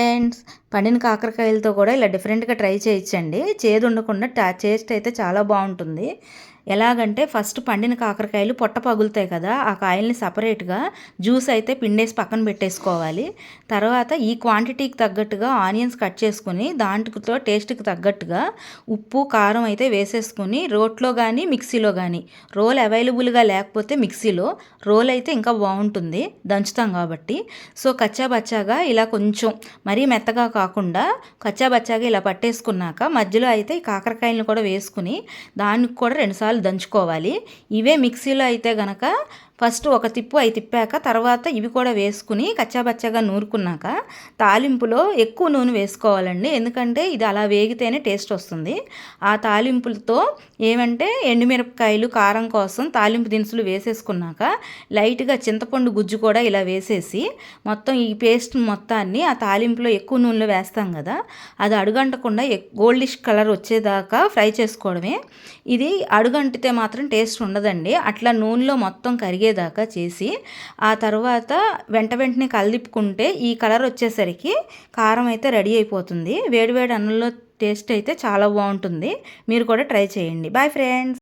Friends పండిన కాకరకాయలతో కూడా ఇలా డిఫరెంట్గా ట్రై చేయించండి చేదు ఉండకుండా టేస్ట్ అయితే చాలా బాగుంటుంది. ఎలాగంటే ఫస్ట్ పండిన కాకరకాయలు పొట్ట పగులుతాయి కదా ఆ కాయల్ని సపరేట్గా జ్యూస్ అయితే పిండేసి పక్కన పెట్టేసుకోవాలి. తర్వాత ఈ క్వాంటిటీకి తగ్గట్టుగా ఆనియన్స్ కట్ చేసుకుని దాంట్లో టేస్ట్కి తగ్గట్టుగా ఉప్పు కారం అయితే వేసేసుకుని రోట్లో కానీ మిక్సీలో కానీ రోల్ అవైలబుల్గా లేకపోతే మిక్సీలో రోల్ అయితే ఇంకా బాగుంటుంది దంచుతాం కాబట్టి. సో కచ్చా బచ్చాగా ఇలా కొంచెం మరీ మెత్తగా కాకుండా కచ్చా బచ్చాగా ఇలా పట్టేసుకున్నాక మధ్యలో అయితే ఈ కాకరకాయలను కూడా వేసుకుని దానికి కూడా రెండుసార్లు దంచుకోవాలి. ఇవే మిక్సీలో అయితే గనక ఫస్ట్ ఒక తిప్పు అవి తిప్పాక తర్వాత ఇవి కూడా వేసుకుని కచ్చాబచ్చాగా నూరుకున్నాక తాలింపులో ఎక్కువ నూనె వేసుకోవాలండి. ఎందుకంటే ఇది అలా వేగితేనే టేస్ట్ వస్తుంది. ఆ తాలింపులతో ఏమంటే ఎండుమిరపకాయలు కారం కోసం తాలింపు దినుసులు వేసేసుకున్నాక లైట్గా చింతపండు గుజ్జు కూడా ఇలా వేసేసి మొత్తం ఈ పేస్ట్ మొత్తాన్ని ఆ తాలింపులో ఎక్కువ నూనెలో వేస్తాం కదా అది అడుగంటకుండా గోల్డిష్ కలర్ వచ్చేదాకా ఫ్రై చేసుకోవడమే. ఇది అడుగంటితే మాత్రం టేస్ట్ ఉండదండి. అట్లా నూనెలో మొత్తం కరిగే మరిగేదాకా చేసి ఆ తర్వాత వెంట వెంటనే కలిపుకుంటే ఈ కలర్ వచ్చేసరికి కారం అయితే రెడీ అయిపోతుంది. వేడివేడి అన్నంలో టేస్ట్ అయితే చాలా బాగుంటుంది. మీరు కూడా ట్రై చేయండి. Bye friends